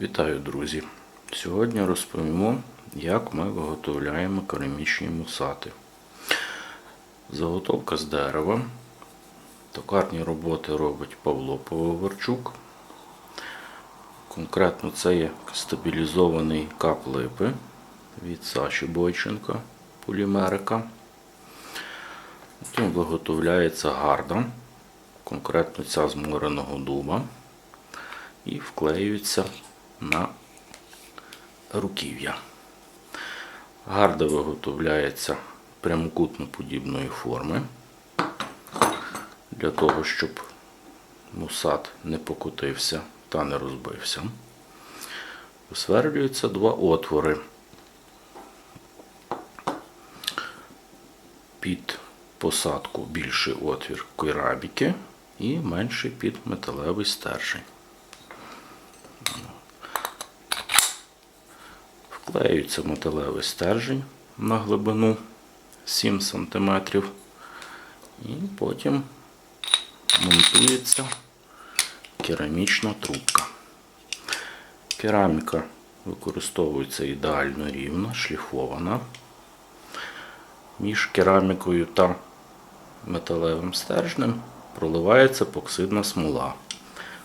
Вітаю, друзі! Сьогодні розповімо, як ми виготовляємо керамічні мусати. Заготовка з дерева. Токарні роботи робить Павло Поварчук. Конкретно це є стабілізований кап липи від Саші Бойченка, полімерика. Потім виготовляється гарда, конкретно ця з мореного дуба і вклеюється на руків'я. Гарда виготовляється прямокутно подібної форми для того, щоб мусат не покотився та не розбився. Висверлюються два отвори під посадку більший отвір кераміки і менший під металевий стержень. Вклеюється металевий стержень на глибину 7 см і потім монтується керамічна трубка. Кераміка використовується ідеально рівна, шліфована. Між керамікою та металевим стержнем проливається епоксидна смола.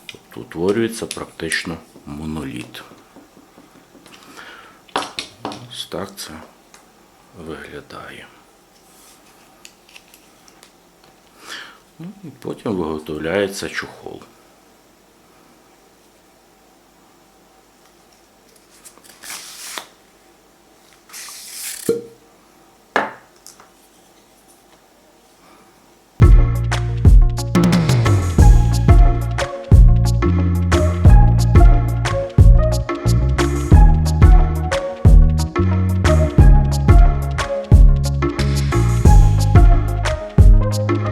Тобто утворюється практично моноліт. Ось так це виглядає. Ну, і потім виготовляється чохол.